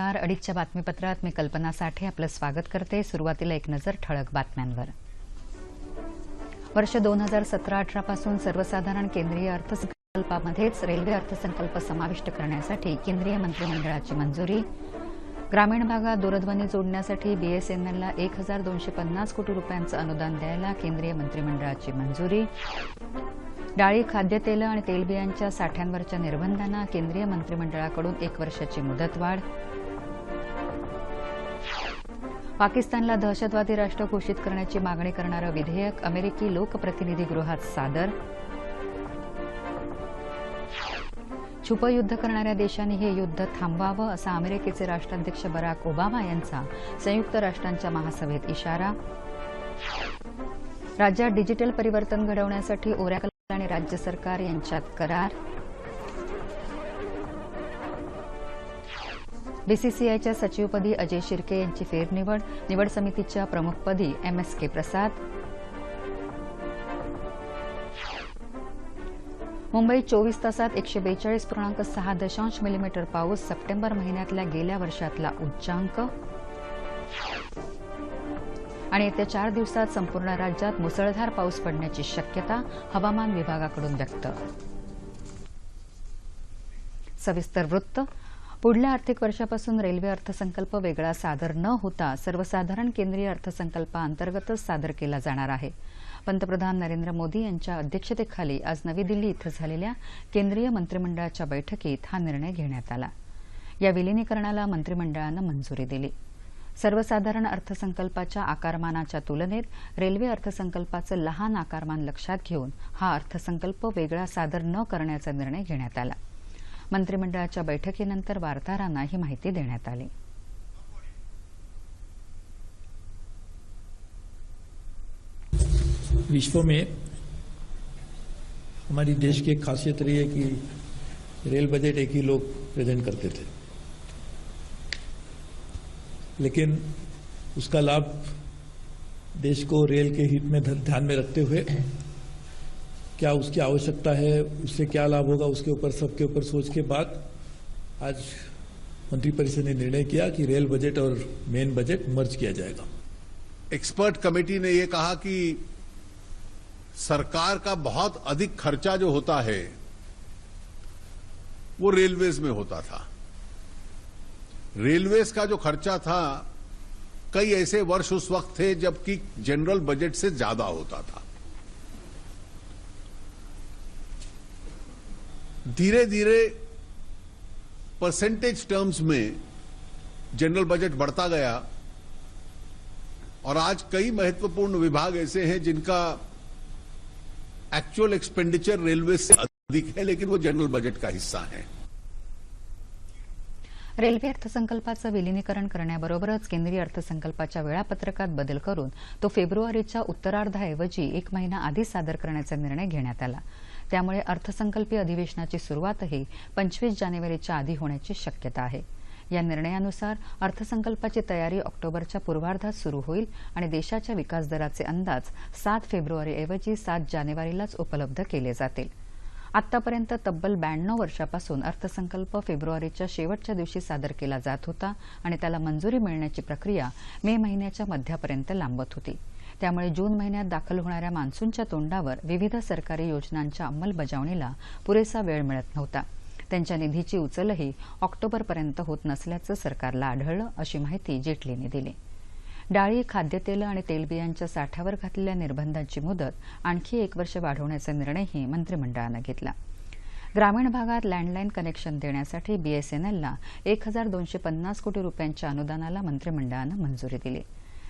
नमस्कार. अडीचच्या बातमीपत्रात मी कल्पना साठे आपलं स्वागत करते. सुरुवातीला एक नजर ठळक बातम्यांवर. वर्ष दोन हजार सतरा अठरा पासून सर्वसाधारण केंद्रीय अर्थसंकल्पामध्येच रेल्वे अर्थसंकल्प समाविष्ट करण्यासाठी केंद्रीय मंत्रिमंडळाची मंजुरी. ग्रामीण भागात दूरध्वनी जोडण्यासाठी बीएसएनएलला एक हजार दोनशे पन्नास कोटी रुपयांचं अनुदान द्यायला केंद्रीय मंत्रिमंडळाची मंजुरी. डाळी खाद्यतेलं आणि तेलबियांच्या साठ्यांवरच्या निर्बंधांना केंद्रीय मंत्रिमंडळाकडून एक वर्षाची मुदतवाढ. पाकिस्तानला दहशतवादी राष्ट्र घोषित करण्याची मागणी करणारं विधेयक अमेरिकी लोकप्रतिनिधी गृहात सादर. छुपयुद्ध करणाऱ्या देशांनी हे युद्ध थांबवावं असा अमेरिकेचे राष्ट्राध्यक्ष बराक ओबामा यांचा संयुक्त राष्ट्रांच्या महासभेत इशारा. राज्यात डिजिटल परिवर्तन घडवण्यासाठी ओरॅकल आणि राज्य सरकार यांच्यात करार. बीसीसीआयच्या सचिवपदी अजय शिर्के यांची फेरनिवड. निवड समितीच्या प्रमुखपदी एम एस के प्रसाद. मुंबईत चोवीस तासात एकशे बेचाळीस पूर्णांक सहा दशांश मिलीमीटर पाऊस सप्टेंबर महिन्यातल्या गेल्या वर्षातला उच्चांक. आणि येत्या चार दिवसात संपूर्ण राज्यात मुसळधार पाऊस पडण्याची शक्यता हवामान विभागाकडून व्यक्त. सविस्तर वृत्त पुढल्या आर्थिक वर्षापासून रेल्वे अर्थसंकल्प वेगळा सादर न होता सर्वसाधारण केंद्रीय अर्थसंकल्पाअंतर्गतच सादर केला जाणार आहे. पंतप्रधान नरेंद्र मोदी यांच्या अध्यक्षतेखाली आज नवी दिल्ली इथं झालेल्या केंद्रीय मंत्रिमंडळाच्या बैठकीत हा निर्णय घेण्यात आला. या विलिनीकरणाला मंत्रिमंडळानं मंजुरी दिली. सर्वसाधारण अर्थसंकल्पाच्या आकारमानाच्या तुलनेत रेल्वे अर्थसंकल्पाचं लहान आकारमान लक्षात घेऊन हा अर्थसंकल्प वेगळा सादर न करण्याचा निर्णय घेण्यात आला. मंत्रिमंडळाच्या बैठकीनंतर वार्ताहरांना ही माहिती देण्यात आली. विश्व में हमारी देश की एक खासियत रही है कि रेल बजट एक ही लोग प्रेजेंट करते थे। लेकिन उसका लाभ देश को रेल के हित में ध्यान में रखते हुए क्या उसकी आवश्यकता है, उससे क्या लाभ होगा, उसके ऊपर, सबके ऊपर सोच के बाद आज मंत्रिपरिषद ने निर्णय किया कि रेल बजट और मेन बजट मर्ज किया जाएगा। एक्सपर्ट कमेटी ने यह कहा कि सरकार का बहुत अधिक खर्चा जो होता है, वो रेलवेज में होता था। रेलवेज का जो खर्चा था, कई ऐसे वर्ष उस वक्त थे जबकि जनरल बजट से ज़्यादा होता था। धीरे धीरे परसेंटेज टर्म्स में जनरल बजट बढ़ता गया और आज कई महत्त्वपूर्ण विभाग ऐसे हैं जिनका एक्चुअल एक्सपेंडिचर रेलवे से अधिक है लेकिन वो जनरल बजट का हिस्सा है। रेल्वे अर्थसंकल्पाचं विलिनीकरण करण्याबरोबरच केंद्रीय अर्थसंकल्पाच्या वेळापत्रकात बदल करून तो फेब्रुवारीच्या उत्तरार्धाऐवजी एक महिना आधी सादर करण्याचा निर्णय घेण्यात आला. त्यामुळे अर्थसंकल्पीय अधिवेशनाची सुरुवातही पंचवीस जानेवारीच्या आधी होण्याची शक्यता आहे. या निर्णयानुसार अर्थसंकल्पाची तयारी ऑक्टोबरच्या पूर्वार्धात सुरू होईल आणि देशाच्या विकासदराचे अंदाज सात फेब्रुवारीऐवजी सात जानेवारीलाच उपलब्ध केले जातील. आतापर्यंत तब्बल ब्याण्णव वर्षापासून अर्थसंकल्प फेब्रुवारीच्या शेवटच्या दिवशी सादर केला जात होता आणि त्याला मंजुरी मिळण्याची प्रक्रिया मे महिन्याच्या मध्यापर्यंत लांबत होती. त्यामुळे जून महिन्यात दाखल होणाऱ्या मान्सूनच्या तोंडावर विविध सरकारी योजनांच्या अंमलबजावणीला पुरेसा वेळ मिळत नव्हता. त्यांच्या निधीची उचलही ऑक्टोबरपर्यंत होत नसल्याचं सरकारला आढळलं अशी माहिती जेटलीने दिली. डाळी खाद्यतेलं आणि तेलबियांच्या साठ्यावर घातलेल्या निर्बंधांची मुदत आणखी एक वर्ष वाढवण्याचा निर्णयही मंत्रिमंडळानं घेतला. ग्रामीण भागात लँडलाईन कनेक्शन देण्यासाठी बीएसएनएलला एक हजार दोनशे पन्नास कोटी रुपयांच्या अनुदानाला मंत्रिमंडळानं मंजुरी दिली.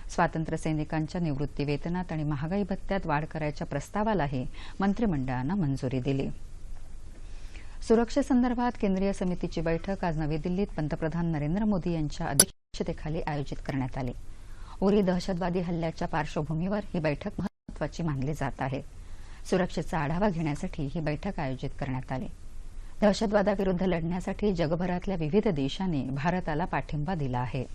स्वातंत्र्य सैनिकांच्या निवृत्ती वेतनात आणि महागाई भत्त्यात वाढ करायच्या प्रस्तावालाही मंत्रिमंडळानं मंजुरी दिली. सुरक्षेसंदर्भात केंद्रीय समितीची बैठक आज नवी दिल्लीत पंतप्रधान नरेंद्र मोदी यांच्या अध्यक्षतेखाली आयोजित करण्यात आली. उरी दहशतवादी हल्ल्याच्या पार्श्वभूमीवर ही बैठक महत्वाची मानली जात आहे. सुरक्षेचा आढावा घेण्यासाठी ही बैठक आयोजित करण्यात आली. दहशतवादाविरुद्ध लढण्यासाठी जगभरातल्या विविध देशांनी भारताला पाठिंबा दिला आहे.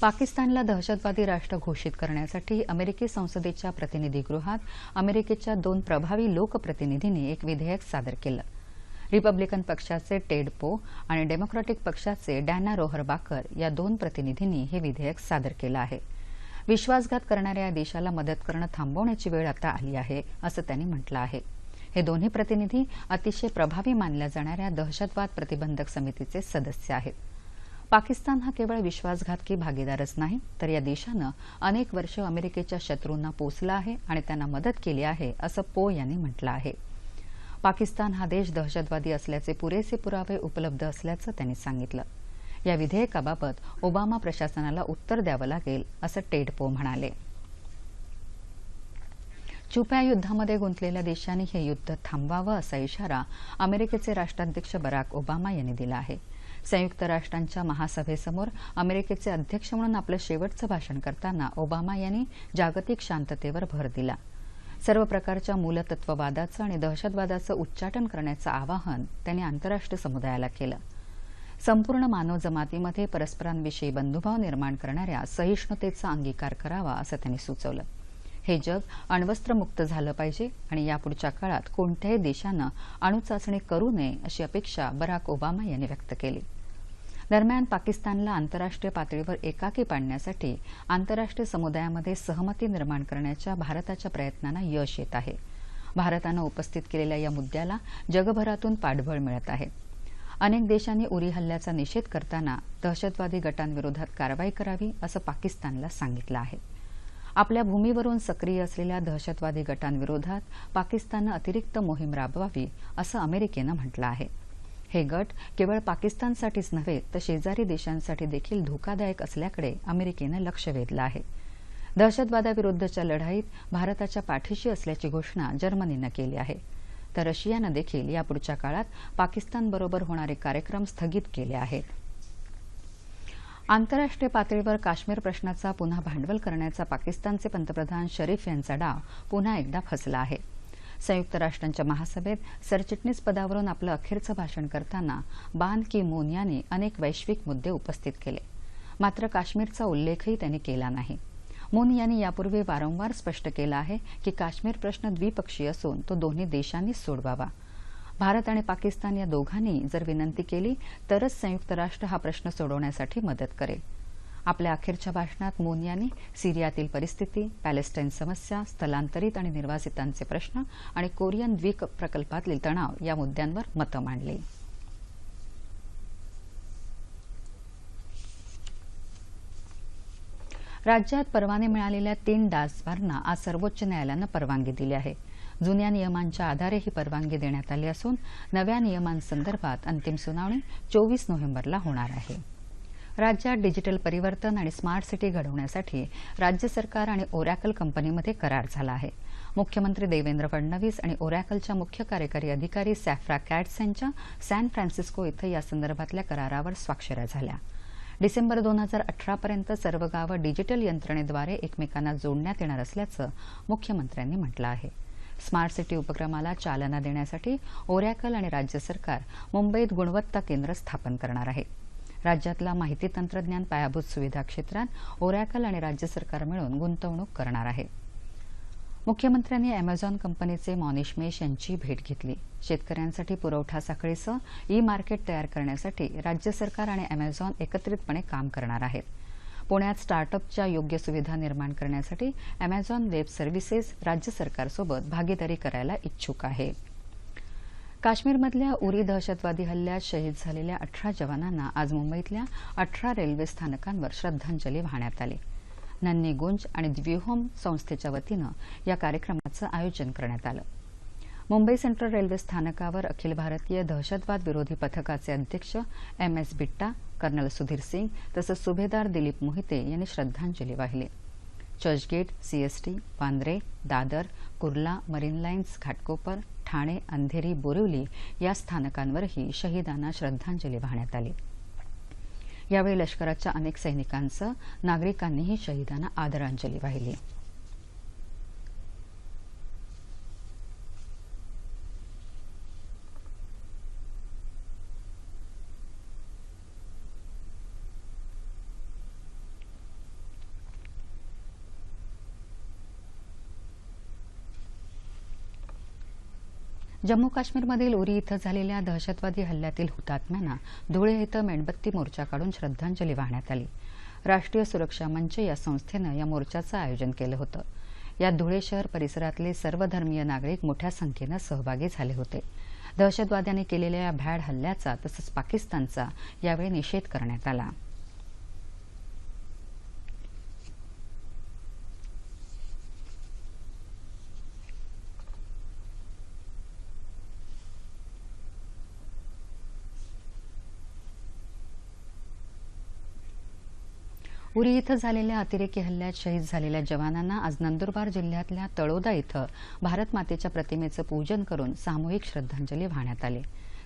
पाकिस्तानला दहशतवादी राष्ट्र घोषित करण्यासाठी अमेरिकी संसदेच्या प्रतिनिधीगृहात अमेरिकेच्या दोन प्रभावी लोकप्रतिनिधींनी एक विधेयक सादर केलं. रिपब्लिकन पक्षाचे टेड पो आणि डेमोक्रॅटिक पक्षाचे डॅना रोहरबाकर या दोन प्रतिनिधींनी हे विधेयक सादर केलं आहे. विश्वासघात करणाऱ्या या देशाला मदत करणं थांबवण्याची वेळ आता आली आहे असं त्यांनी म्हटलं आहे. हे दोन्ही प्रतिनिधी अतिशय प्रभावी मानल्या जाणाऱ्या दहशतवाद प्रतिबंधक समितीचे सदस्य आहेत. पाकिस्तान हा केवळ विश्वासघातकी भागीदारच नाही तर या देशानं अनेक वर्ष अमेरिकेच्या शत्रूंना पोचला आहे आणि त्यांना मदत केली आहे असं पो यांनी म्हटलं आहे. पाकिस्तान हा देश दहशतवादी असल्याचे पुरेसे पुरावे उपलब्ध असल्याचं त्यांनी सांगितलं. या विधेयकाबाबत ओबामा प्रशासनाला उत्तर द्यावं लागेल असं टेड पो म्हणाले. छुप्या युद्धामध्ये गुंतलेल्या देशांनी हे युद्ध थांबवावं असा इशारा अमेरिकेचे राष्ट्राध्यक्ष बराक ओबामा यांनी दिला आहे. संयुक्त राष्ट्रांच्या महासभेसमोर अमेरिकेचे अध्यक्ष म्हणून आपलं शेवटचं भाषण करताना ओबामा यांनी जागतिक शांततेवर भर दिला. सर्व प्रकारच्या मूलतत्ववादाचं आणि दहशतवादाचं उच्चाटन करण्याचं आवाहन त्यांनी आंतरराष्ट्रीय समुदायाला केलं. संपूर्ण मानव जमातीमध्ये परस्परांविषयी बंधुभाव निर्माण करणाऱ्या सहिष्णुतेचा अंगीकार करावा असं त्यांनी सुचवलं. हे जग अण्वस्त्रमुक्त झालं पाहिजे आणि यापुढच्या काळात कोणत्याही देशानं अणुचाचणी करू नये अशी अपेक्षा बराक ओबामा यांनी व्यक्त केली. दरम्यान पाकिस्तानला आंतरराष्ट्रीय पातळीवर एकाकी पाडण्यासाठी आंतरराष्ट्रीय समुदायामध्ये सहमती निर्माण करण्याच्या भारताच्या प्रयत्नांना यश येत आहे. भारतानं उपस्थित केलेल्या या मुद्द्याला जगभरातून पाठबळ मिळत आहे. अनेक देशांनी उरी हल्ल्याचा निषेध करताना दहशतवादी गटांविरोधात कारवाई करावी असं पाकिस्तानला सांगितलं आहे. आपल्या भूमीवरून सक्रिय असलेल्या दहशतवादी गटांविरोधात पाकिस्ताननं अतिरिक्त मोहीम राबवावी असं अमेरिकेनं म्हटलं आहे. हे गट केवळ पाकिस्तानसाठीच नव्हे तर शेजारी देशांसाठी देखील धोकादायक असल्याकडे अमेरिकेनं लक्ष वेधलं आहे. दहशतवादाविरुद्धच्या लढाईत भारताच्या पाठीशी असल्याची घोषणा जर्मनीनं केली आहे. तर रशियानं देखील यापुढच्या काळात पाकिस्तानबरोबर होणारे कार्यक्रम स्थगित केले आहेत. आंतरराष्ट्रीय पातळीवर काश्मीर प्रश्नाचा पुन्हा भांडवल करण्याचा पाकिस्तानचे पंतप्रधान शरीफ यांचा डाव पुन्हा एकदा फसला आहे. संयुक्त राष्ट्रांच्या महासभेत सरचिटणीस पदावरून आपलं अखेरचं भाषण करताना बान की मून यांनी अनेक वैश्विक मुद्दे उपस्थित केले. मात्र काश्मीरचा उल्लेखही त्यांनी केला नाही. मून यांनी यापूर्वी वारंवार स्पष्ट केलं आहे की काश्मीर प्रश्न द्विपक्षीय असून तो दोन्ही देशांनीच सोडवावा. भारत आणि पाकिस्तान या दोघांनी जर विनंती केली तरच संयुक्त राष्ट्र हा प्रश्न सोडवण्यासाठी मदत करेल. आपल्या अखेरच्या भाषणात मून यांनी सिरियातील परिस्थिती पॅलेस्टाईन समस्या स्थलांतरित आणि निर्वासितांचे प्रश्न आणि कोरियन द्वीप प्रकल्पातील तणाव या मुद्द्यांवर मतं मांडली. राज्यात परवाने मिळालेल्या तीन डासबारना आज सर्वोच्च न्यायालयानं परवानगी दिली आहे. जुन्या नियमांच्या आधारे ही परवानगी देण्यात आली असून नव्या नियमांसंदर्भात अंतिम सुनावणी चोवीस नोव्हेंबरला होणार आहे. राज्यात डिजिटल परिवर्तन आणि स्मार्ट सिटी घडवण्यासाठी राज्य सरकार आणि ओरॅकल कंपनीमध्ये करार झाला आहे. मुख्यमंत्री देवेंद्र फडणवीस आणि ओरॅकलच्या मुख्य कार्यकारी अधिकारी सॅफ्रा कॅट्स यांच्या सॅन फ्रान्सिस्को इथं या संदर्भातल्या करारावर स्वाक्षऱ्या झाल्या. डिसेंबर दोन हजार अठरापर्यंत सर्व गावं डिजिटल यंत्रणेद्वारे एकमेकांना जोडण्यात येणार असल्याचं मुख्यमंत्र्यांनी म्हटलं आहे. स्मार्ट सिटी उपक्रमाला चालना देण्यासाठी ओरॅकल आणि राज्य सरकार मुंबईत गुणवत्ता केंद्र स्थापन करणार आहे. राज्यातला माहिती तंत्रज्ञान पायाभूत सुविधा क्षेत्रात ओरॅकल आणि राज्य सरकार मिळून गुंतवणूक करणार आहे. मुख्यमंत्र्यांनी अॅमेझॉन कंपनीचे मॉनिश मेश यांची भेट घेतली. शेतकऱ्यांसाठी पुरवठा साखळीसह ई मार्केट तयार करण्यासाठी राज्य सरकार आणि अॅमेझॉन एकत्रितपणे काम करणार आहेत. पुण्यात स्टार्टअपच्या योग्य सुविधा निर्माण करण्यासाठी अॅमेझॉन वेब सर्व्हिसेस राज्य सरकारसोबत भागीदारी करायला इच्छुक आहे. काश्मीरमधल्या उरी दहशतवादी हल्ल्यात शहीद झालेल्या अठरा जवानांना आज मुंबईतल्या अठरा रेल्वे स्थानकांवर श्रद्धांजली वाहण्यात आली. नन्नी गुंज आणि द्विहोम संस्थेच्या वतीनं या कार्यक्रमाचं आयोजन करण्यात आलं. मुंबई सेंट्रल रेल्वे स्थानकावर अखिल भारतीय दहशतवाद विरोधी पथकाचे अध्यक्ष M S Bitta colonel Sudhir Singh तसंच सुभेदार दिलीप मोहिते यांनी श्रद्धांजली वाहिली. Churchgate CST Vandre Dadar Kurla marine lines Ghatkopar Thane Andheri Borivali या स्थानकांवरही शहीदांना श्रद्धांजली वाहण्यात आली. यावेळी लष्कराच्या अनेक सैनिकांचं नागरिकांनीही शहीदांना आदरांजली वाहिली. जम्मू काश्मीरमधील उरी इथं झालेल्या दहशतवादी हल्ल्यातील हुतात्म्यांना धुळे इथं मेणबत्ती मोर्चा काढून श्रद्धांजली वाहण्यात आली. राष्ट्रीय सुरक्षा मंच या संस्थेनं या मोर्चाचं आयोजन केलं होतं. यात धुळे शहर परिसरातले सर्वधर्मीय नागरिक मोठ्या संख्येनं सहभागी झाले होते. दहशतवाद्यांनी केलेल्या या भ्याड हल्ल्याचा तसंच पाकिस्तानचा यावेळी निषेध करण्यात आला. उरी इथं झालेल्या अतिरेकी हल्ल्यात शहीद झालेल्या जवानांना आज नंदुरबार जिल्ह्यातल्या तळोदा इथं भारत मातेच्या प्रतिमेचं पूजन करून सामूहिक श्रद्धांजली वाहण्यात आली.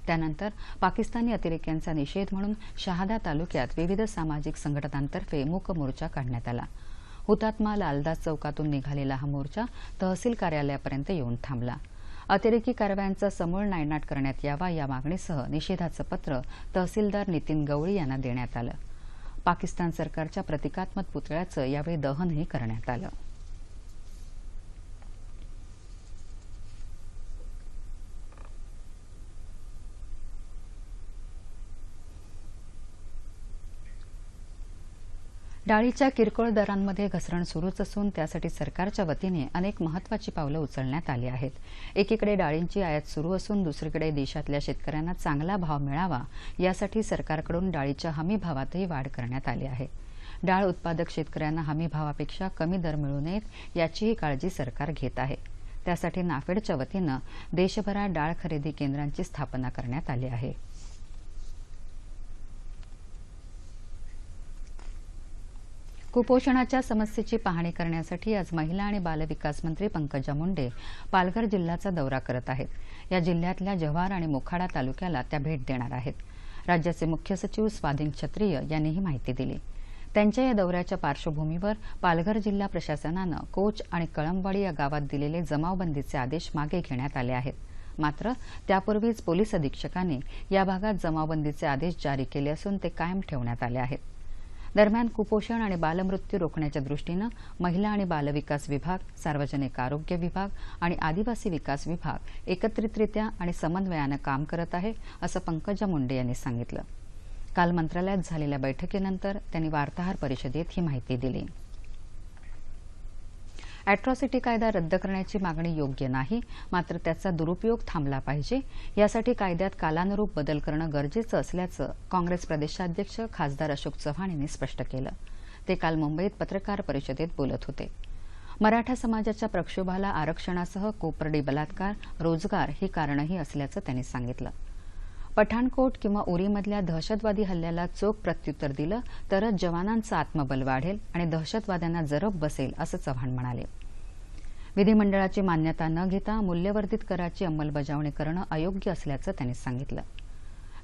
त्यानंतर पाकिस्तानी अतिरेक्यांचा निषेध म्हणून शहादा तालुक्यात विविध सामाजिक संघटनांतर्फे मूक मोर्चा काढण्यात आला. हुतात्मा लालदास चौकातून निघालेला हा मोर्चा तहसील कार्यालयापर्यंत येऊन थांबला. अतिरेकी कारवायांचा समूळ नायनाट करण्यात यावा या मागणीसह निषेधाचं पत्र तहसीलदार नितीन गवळी यांना देण्यात आलं. पाकिस्तान सरकारच्या प्रतिकात्मक पुतळ्याचं यावेळी दहनही करण्यात आलं. डाळीच्या किरकोळ दरांमध्ये घसरण सुरूच असून त्यासाठी सरकारच्या वतीने अनेक महत्वाची पावलं उचलण्यात आली आहेत. एकीकडे डाळींची आयात सुरू असून दुसरीकडे देशातल्या शेतकऱ्यांना चांगला भाव मिळावा यासाठी सरकारकडून डाळीच्या हमी भावातही वाढ करण्यात आली आहे. डाळ उत्पादक शेतकऱ्यांना हमी भावापेक्षा कमी दर मिळू नयेत याचीही काळजी सरकार घेत आहे. त्यासाठी नाफेडच्या वतीनं देशभरात डाळ खरेदी केंद्रांची स्थापना करण्यात आली आहे. कुपोषणाच्या समस्येची पाहणी करण्यासाठी आज महिला आणि बालविकास मंत्री पंकजा मुंडे पालघर जिल्ह्याचा दौरा करत आहेत. या जिल्ह्यातल्या जव्हार आणि मोखाडा तालुक्याला त्या भेट देणार आहेत. राज्याचे मुख्य सचिव स्वाधीन क्षत्रिय यांनी ही माहिती दिली. त्यांच्या या दौऱ्याच्या पार्श्वभूमीवर पालघर जिल्हा प्रशासनानं कोच आणि कळंबवाडी या गावात दिलेले जमावबंदीचे आदेश मागे घेण्यात आले आहेत. मात्र त्यापूर्वीच पोलीस अधीक्षकांनी या भागात जमावबंदीचे आदेश जारी केले असून ते कायम ठेवण्यात आले आहेत. दरम्यान कुपोषण आणि बालमृत्यू रोखण्याच्या दृष्टीनं महिला आणि बालविकास विभाग सार्वजनिक आरोग्य विभाग आणि आदिवासी विकास विभाग एकत्रितरित्या आणि समन्वयानं काम करत आहे असं पंकजा मुंडे यांनी सांगितलं. काल मंत्रालयात झालेल्या बैठकीनंतर त्यांनी वार्ताहर परिषदेत ही माहिती दिली. अॅट्रॉसिटी कायदा रद्द करण्याची मागणी योग्य नाही मात्र त्याचा दुरुपयोग थांबला पाहिजे. यासाठी कायद्यात कालानुरूप बदल करणं गरजेचं असल्याचं काँग्रेस प्रदेशाध्यक्ष खासदार अशोक चव्हाण यांनी स्पष्ट केलं. ते काल मुंबईत पत्रकार परिषदेत बोलत होते. मराठा समाजाच्या प्रक्षोभाला आरक्षणासह कोपर्डी बलात्कार रोजगार ही कारणंही असल्याचं त्यांनी सांगितलं. पठाणकोट किंवा उरीमधल्या दहशतवादी हल्ल्याला चोख प्रत्युत्तर दिलं तरच जवानांचं आत्मबल वाढेल आणि दहशतवाद्यांना जरब बसेल असं चव्हाण म्हणाले. विधिमंडळाची मान्यता न घेता मूल्यवर्धित कराची अंमलबजावणी करणं अयोग्य असल्याचं त्यांनी सांगितलं.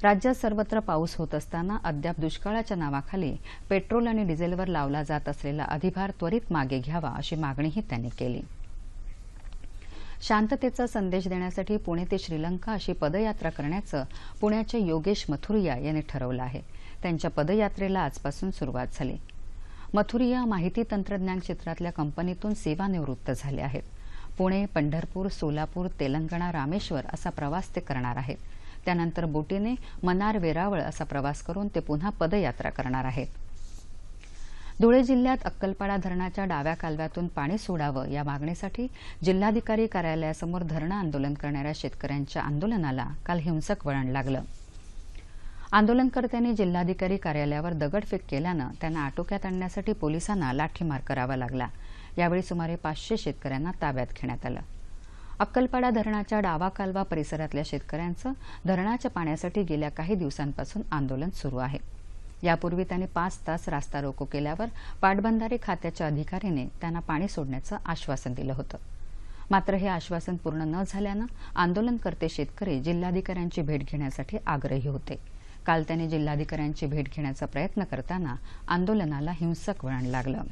राज्यात सर्वत्र पाऊस होत असताना अद्याप दुष्काळाच्या नावाखाली पेट्रोल आणि डिझेलवर लावला जात असलेला अधिभार त्वरित मागे घ्यावा अशी मागणीही त्यांनी केली. शांततेचा संदेश देण्यासाठी पुणे ते श्रीलंका अशी पदयात्रा करण्याचं पुण्याचे योगेश मथुरिया यांनी ठरवलं आहे. त्यांच्या पदयात्रेला आजपासून सुरुवात झाली. मथुरिया माहिती तंत्रज्ञान क्षेत्रातल्या कंपनीतून सेवानिवृत्त झाले आहेत. पुणे पंढरपूर सोलापूर तेलंगणा रामेश्वर असा प्रवास ते करणार आहेत. त्यानंतर बोटीने मनार वेरावळ असा प्रवास करून ते पुन्हा पदयात्रा करणार आहेत. धुळे जिल्ह्यात अक्कलपाडा धरणाच्या डाव्या कालव्यातून पाणी सोडावं या मागणीसाठी जिल्हाधिकारी कार्यालयासमोर धरणं आंदोलन करणाऱ्या शेतकऱ्यांच्या आंदोलनाला काल हिंसक वळण लागलं. आंदोलनकर्त्यांनी जिल्हाधिकारी कार्यालयावर दगडफेक केल्यानं त्यांना आटोक्यात आणण्यासाठी पोलिसांना लाठीमार करावा लागला. यावेळी सुमारे पाचशे शेतकऱ्यांना ताब्यात घेण्यात आलं. अक्कलपाडा धरणाच्या डावा कालवा परिसरातल्या शेतकऱ्यांचं धरणाच्या पाण्यासाठी गेल्या काही दिवसांपासून आंदोलन सुरू आहे. यापूर्वी त्यांनी पाच तास रास्ता रोको केल्यावर पाटबंधारे खात्याच्या अधिकाऱ्याने त्यांना पाणी सोडण्याचं आश्वासन दिलं होतं. मात्र हे आश्वासन पूर्ण न झाल्यानं आंदोलनकर्ते शेतकरी जिल्हाधिकाऱ्यांची भेट घेण्यासाठी आग्रही होते. काल त्यांनी जिल्हाधिकाऱ्यांची भेट घेण्याचा प्रयत्न करताना आंदोलनाला हिंसक वळण लागलं.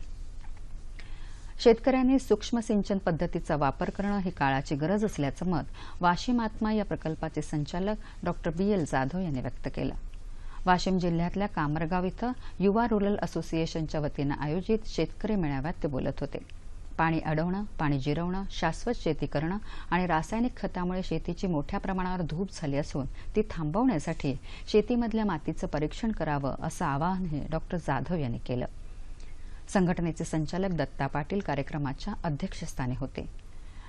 शेतकऱ्यांनी सूक्ष्म सिंचन पद्धतीचा वापर करणं ही काळाची गरज असल्याचं मत वाशिम आत्मा या प्रकल्पाचे संचालक डॉ बी एल जाधव यांनी व्यक्त केलं. वाशिम जिल्ह्यातल्या कामरगाव इथं युवा रुरल असोसिएशनच्या वतीनं आयोजित शेतकरी मेळाव्यात ते बोलत होते. पाणी अडवणं पाणी जिरवणं शाश्वत शेती करणं आणि रासायनिक खतामुळे शेतीची मोठ्या प्रमाणावर धूप झाली असून ती थांबवण्यासाठी शेतीमधल्या मातीचं परीक्षण करावं असं आवाहनही डॉक्टर जाधव यांनी केलं. संघटनेचे संचालक दत्ता पाटील कार्यक्रमाच्या अध्यक्षस्थानी होते.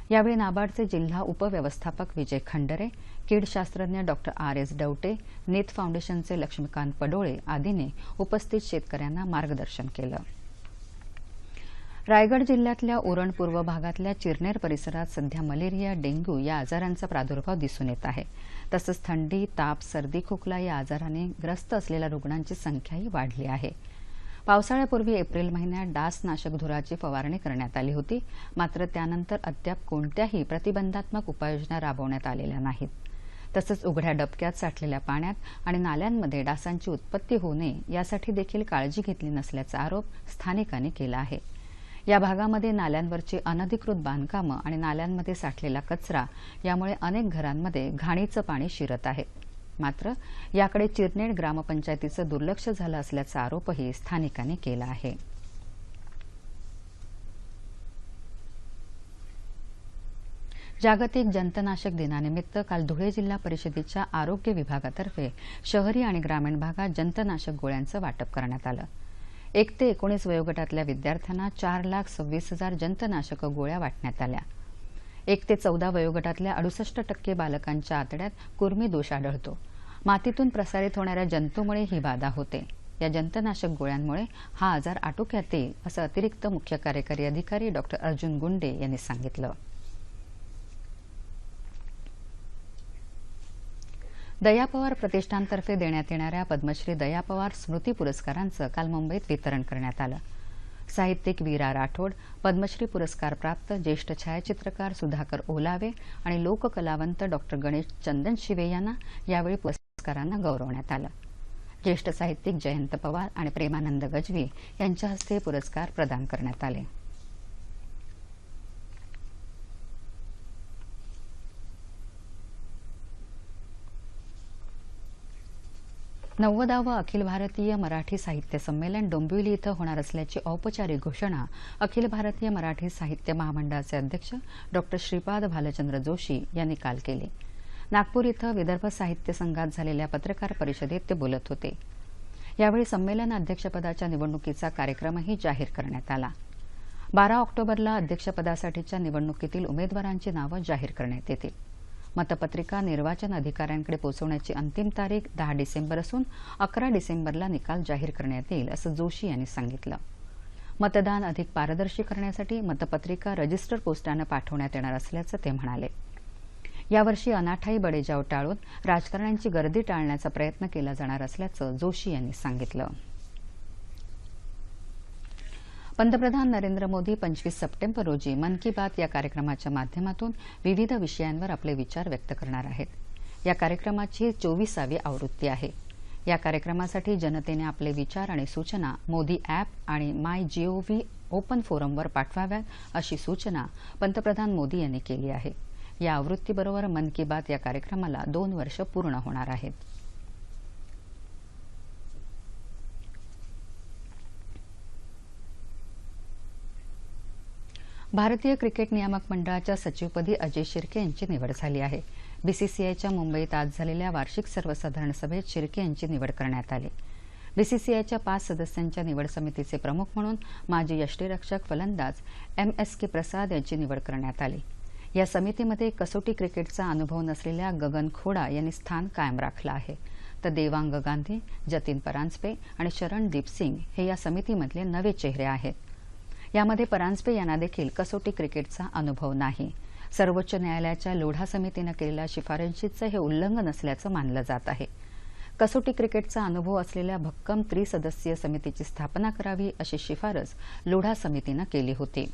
यावेळी नाबार्डचे जिल्हा उपव्यवस्थापक विजय खंडरे कीडशास्त्रज्ञ डॉक्टर आर एस डवटे नेत फाउंडेशनचे लक्ष्मीकांत पडोळे आदींनी उपस्थित शेतकऱ्यांना मार्गदर्शन केलं. रायगड जिल्ह्यातल्या उरण पूर्व भागातल्या चिरनेर परिसरात सध्या मलेरिया डेंग्यू या आजारांचा प्रादुर्भाव दिसून येत आहे. तसंच थंडी ताप सर्दी खोकला या आजाराने ग्रस्त असलेल्या रुग्णांची संख्याही वाढली आहे. पावसाळ्यापूर्वी एप्रिल महिन्यात डास नाशक धुराची फवारणी करण्यात आली होती. मात्र त्यानंतर अद्याप कोणत्याही प्रतिबंधात्मक उपाययोजना राबवण्यात आलेल्या नाहीत. तसंच उघड्या डबक्यात साठलेल्या पाण्यात आणि नाल्यांमध्ये डासांची उत्पत्ती होऊ नये यासाठी देखील काळजी घेतली नसल्याचा आरोप स्थानिकांनी केला आहे. या भागामध्ये नाल्यांवरची अनधिकृत बांधकामं आणि नाल्यांमध्ये साठलेला कचरा यामुळे अनेक घरांमध्ये घाणीचं पाणी शिरत आहे. मात्र याकडे चिरनेड ग्रामपंचायतीचं दुर्लक्ष झालं असल्याचा आरोपही स्थानिकांनी केला आहे. जागतिक जंतनाशक दिनानिमित्त काल धुळे जिल्हा परिषदेच्या आरोग्य विभागातर्फे शहरी आणि ग्रामीण भागात जंतनाशक गोळ्यांचं वाटप करण्यात आलं. एक ते एकोणीस वयोगटातल्या विद्यार्थ्यांना चार लाख सव्वीस हजार जंतनाशक गोळ्या वाटण्यात आल्या. एक ते चौदा वयोगटातल्या अडुसष्ट टक्के बालकांच्या आतड्यात कुर्मी दोष आढळतो. मातीतून प्रसारित होणाऱ्या जंतूमुळे ही बाधा होते. या जंतनाशक गोळ्यांमुळे हा आजार आटोक्यात येईल असं अतिरिक्त मुख्य कार्यकारी अधिकारी डॉक्टर अर्जुन गुंडे यांनी सांगितलं. दया पवार प्रतिष्ठानतर्फे देण्यात येणाऱ्या पद्मश्री दया पवार स्मृती पुरस्कारांचं काल मुंबईत वितरण करण्यात आलं. साहित्यिक वीरा राठोड पद्मश्री पुरस्कार प्राप्त ज्येष्ठ छायाचित्रकार सुधाकर ओलावे आणि लोककलावंत डॉक्टर गणेश चंदन शिवे यांना यावेळी पुरस्कारांना गौरवण्यात आलं. ज्येष्ठ साहित्यिक जयंत पवार आणि प्रेमानंद गजवी यांच्या हस्ते पुरस्कार प्रदान करण्यात आले. नव्वदावं अखिल भारतीय मराठी साहित्य संमेलन डोंबिवली इथं होणार असल्याची औपचारिक घोषणा अखिल भारतीय मराठी साहित्य महामंडळाचे अध्यक्ष डॉक्टर श्रीपाद भालचंद्र जोशी यांनी काल केली. नागपूर इथं विदर्भ साहित्य संघात झालेल्या पत्रकार परिषदेत ते बोलत होते. यावेळी संमेलन अध्यक्षपदाच्या निवडणुकीचा कार्यक्रमही जाहीर करण्यात आला. बारा ऑक्टोबरला अध्यक्षपदासाठीच्या निवडणुकीतील उमेदवारांची नावं जाहीर करण्यात येतील. मतपत्रिका निर्वाचन अधिकाऱ्यांकडे पोहोचवण्याची अंतिम तारीख दहा डिसेंबर असून अकरा डिसेंबरला निकाल जाहीर करण्यात येईल असं जोशी यांनी सांगितलं. मतदान अधिक पारदर्शी करण्यासाठी मतपत्रिका रजिस्टर पोस्टानं पाठवण्यात येणार असल्याचं ते म्हणाले. यावर्षी अनाठाई बडेजाव टाळून राजकारण्यांची गर्दी टाळण्याचा प्रयत्न केला जाणार असल्याचं जोशी यांनी सांगितलं. पंतप्रधान नरेंद्र मोदी पंचवीस सप्टेंबर रोजी मन की बात या कार्यक्रमाच्या माध्यमातून विविध विषयांवर आपले विचार व्यक्त करणार आहेत. या कार्यक्रमाची चोवीसावी आवृत्ती आहे. या कार्यक्रमासाठी जनतेने आपले विचार आणि सूचना मोदी अॅप आणि माय जीओव्ही ओपन फोरमवर पाठवाव्यात अशी सूचना पंतप्रधान मोदी यांनी केली आहे. या आवृत्तीबरोबर मन की बात या कार्यक्रमाला दोन वर्ष पूर्ण होणार आहेत. भारतीय क्रिकेट नियामक मंडळाच्या सचिवपदी अजय शिर्के यांची निवड झाली आहे. बीसीसीआयच्या मुंबईत आज झालेल्या वार्षिक सर्वसाधारण सभेत शिर्के यांची निवड करण्यात आली. बीसीसीआयच्या पाच सदस्यांच्या निवड समितीचे प्रमुख म्हणून माजी यष्टीरक्षक फलंदाज एम एस के प्रसाद यांची निवड करण्यात आली. या समितीमध्ये कसोटी क्रिकेटचा अनुभव नसलेल्या गगन खोडा यांनी स्थान कायम राखलं आहे. तर देवांग गांधी जतीन परांजपे आणि शरणदीप सिंग हे या समितीमधले नवे चेहरे आहेत. यामध्ये परांजपे यांना देखील कसोटी क्रिकेटचा अनुभव नाही. सर्वोच्च न्यायालयाच्या लोढा समितीनं केलेल्या शिफारशीचं हे उल्लंघन असल्याचं मानलं जात आहे. कसोटी क्रिकेटचा अनुभव असलेल्या भक्कम त्रिसदस्यीय समितीची स्थापना करावी अशी शिफारस लोढा समितीनं केली होती.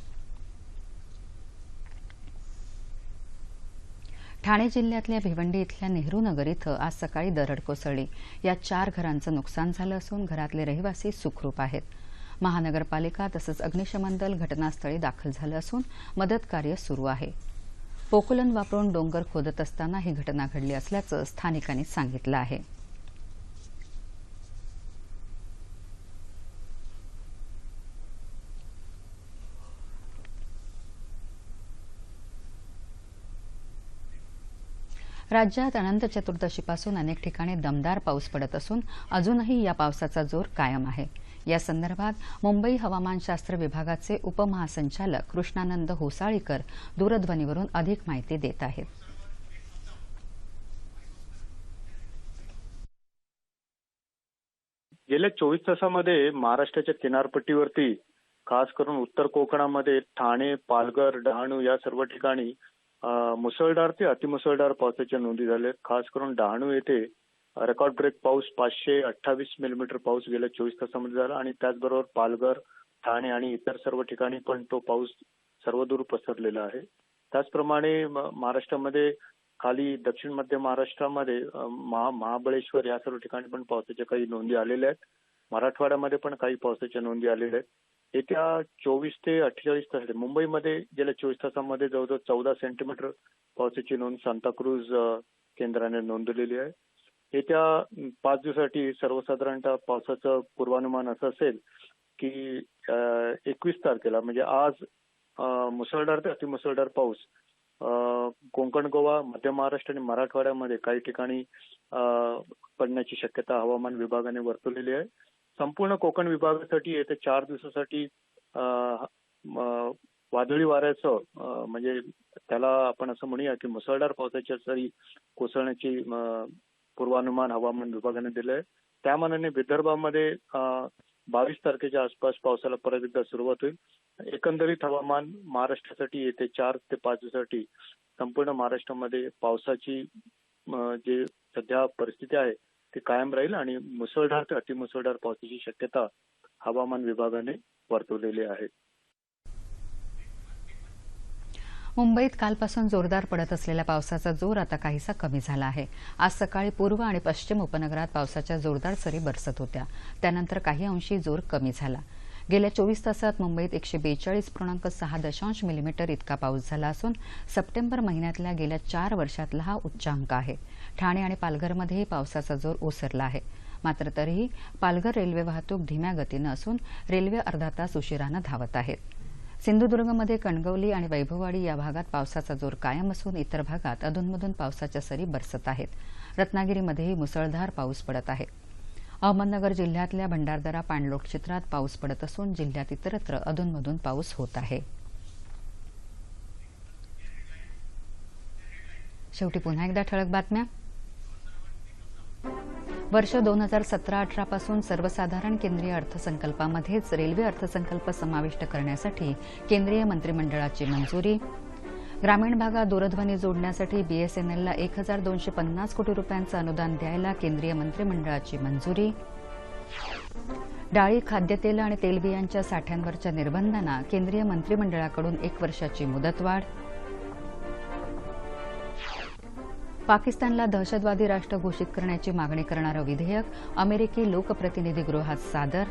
ठाणे जिल्ह्यातल्या भिवंडी इथल्या नेहरू नगर इथं आज सकाळी दरड कोसळली. या चार घरांचं नुकसान झालं असून घरातले रहिवासी सुखरूप आहेत. महानगरपालिका तसंच अग्निशमन दल घटनास्थळी दाखल झालं असून मदतकार्य सुरू आहे. पोकलन वापरून डोंगर खोदत असताना ही घटना घडली असल्याचं स्थानिकांनी सांगितलं आहे. राज्यात अनंत चतुर्दशीपासून अनेक ठिकाणी दमदार पाऊस पडत असून अजूनही या पावसाचा जोर कायम आहे. या संदर्भात मुंबई हवामानशास्त्र विभागाचे उपमहासंचालक कृष्णानंद होसाळीकर दूरध्वनीवरून अधिक माहिती देत आहेत. गेल्या चोवीस तासामध्ये महाराष्ट्राच्या किनारपट्टीवरती खास करून उत्तर कोकणामध्ये ठाणे पालघर डहाणू या सर्व ठिकाणी मुसळधार ते अतिमुसळधार पावसाच्या नोंदी झाल्या. खास करून डहाणू येथे रेकॉर्ड ब्रेक पाऊस पाचशे अठ्ठावीस मिलीमीटर पाऊस गेल्या चोवीस तासामध्ये झाला आणि त्याचबरोबर पालघर ठाणे आणि इतर सर्व ठिकाणी पण तो पाऊस सर्वदूर पसरलेला आहे. त्याचप्रमाणे म- महाराष्ट्रामध्ये खाली दक्षिण मध्य महाराष्ट्रामध्ये महा महाबळेश्वर या सर्व ठिकाणी पण पावसाच्या काही नोंदी आलेल्या आहेत. मराठवाड्यामध्ये पण काही पावसाच्या नोंदी आलेल्या आहेत. येत्या चोवीस ते अठ्ठेचाळीस तास मुंबईमध्ये गेल्या चोवीस तासामध्ये जवळजवळ चौदा सेंटीमीटर पावसाची नोंद सांताक्रूज केंद्राने नोंदवलेली आहे. येत्या पाच दिवसासाठी सर्वसाधारणतः पावसाचं पूर्वानुमान असं असेल की एकवीस तारखेला म्हणजे आज मुसळधार ते अतिमुसळधार पाऊस कोकण गोवा मध्य महाराष्ट्र आणि मराठवाड्यामध्ये काही ठिकाणी पडण्याची शक्यता हवामान विभागाने वर्तवलेली आहे. संपूर्ण कोकण विभागासाठी येत्या चार दिवसासाठी वादळी वाऱ्याचं म्हणजे त्याला आपण असं म्हणूया की मुसळधार पावसाच्या सरी कोसळण्याची पूर्वानुमान हवामान विभागाने दिलं आहे त्या मानाने विदर्भामध्ये बावीस तारखेच्या आसपास पावसाला परत एकदा सुरुवात होईल. एकंदरीत हवामान महाराष्ट्रासाठी येते चार ते पाच दिवसासाठी संपूर्ण महाराष्ट्रामध्ये पावसाची जे सध्या परिस्थिती आहे ती कायम राहील आणि मुसळधार ते अतिमुसळधार पावसाची शक्यता हवामान विभागाने वर्तवलेली आहे. मुंबईत कालपासून जोरदार पडत असलेल्या पावसाचा जोर आता काहीसा कमी झाला आहे. आज सकाळी पूर्व आणि पश्चिम उपनगरात पावसाच्या जोरदार सरी बरसत होत्या. त्यानंतर काही अंशी जोर कमी झाला. गेल्या चोवीस तासात मुंबईत एकशे बेचाळीस पूर्णांक सहा दशांश मिलीमीटर इतका पाऊस झाला असून सप्टेंबर महिन्यातल्या गेल्या चार वर्षातला हा उच्चांक आहे. ठाणे आणि पालघरमध्येही पावसाचा जोर ओसरला आहे. मात्र तरीही पालघर रेल्वे वाहतूक धीम्या गतीनं असून रेल्वे अर्धा तास उशिरानं धावत आहेत. सिंधुदुर्गमध्ये कणगवली आणि वैभववाडी या भागात पावसाचा जोर कायम असून इतर भागात अधूनमधून पावसाच्या सरी बरसत आहेत. रत्नागिरीमध्येही मुसळधार पाऊस पडत आहे. अहमदनगर जिल्ह्यातल्या भंडारदरा पाणलोट क्षेत्रात पाऊस पडत असून जिल्ह्यात इतरत्र अधूनमधून पाऊस होत आहे. शेवटी पुन्हा एकदा ठळक बातम्या. वर्ष दोन हजार सतरा अठरापासून सर्वसाधारण केंद्रीय अर्थसंकल्पामध्येच रेल्वे अर्थसंकल्प समाविष्ट करण्यासाठी केंद्रीय मंत्रिमंडळाची मंजुरी. ग्रामीण भागात दूरध्वनी जोडण्यासाठी बीएसएनएलला एक हजार दोनशे पन्नास कोटी रुपयांचं अनुदान द्यायला केंद्रीय मंत्रिमंडळाची मंजुरी. डाळी खाद्यतेल आणि तेलबियांच्या साठ्यांवरच्या निर्बंधांना केंद्रीय मंत्रिमंडळाकडून एक वर्षाची मुदतवाढ. पाकिस्तानला दहशतवादी राष्ट्र घोषित करण्याची मागणी करणारं विधेयक अमेरिकी लोकप्रतिनिधी गृहात सादर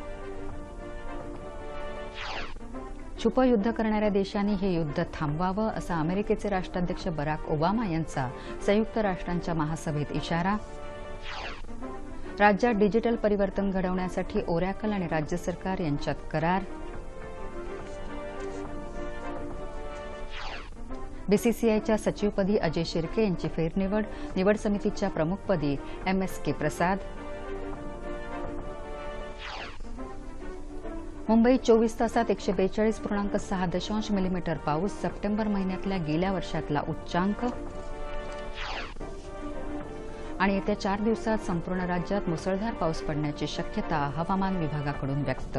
छुपयुद्ध करणाऱ्या देशांनी हे युद्ध थांबवावं असा अमेरिकेचे राष्ट्राध्यक्ष बराक ओबामा यांचा संयुक्त राष्ट्रांच्या महासभेत इशारा. राज्यात डिजिटल परिवर्तन घडवण्यासाठी ओरॅकल आणि राज्य सरकार यांच्यात करार. बीसीसीआयच्या सचिवपदी अजय शिर्के यांची फेरनिवड निवड समितीच्या प्रमुखपदी एम एस के प्रसाद. मुंबईत चोवीस तासात एकशे बेचाळीस पूर्णांक सहा दशांश मिलीमीटर पाऊस सप्टेंबर महिन्यातल्या गेल्या वर्षातला उच्चांक. आणि येत्या चार दिवसात संपूर्ण राज्यात मुसळधार पाऊस पडण्याची शक्यता हवामान विभागाकडून व्यक्त.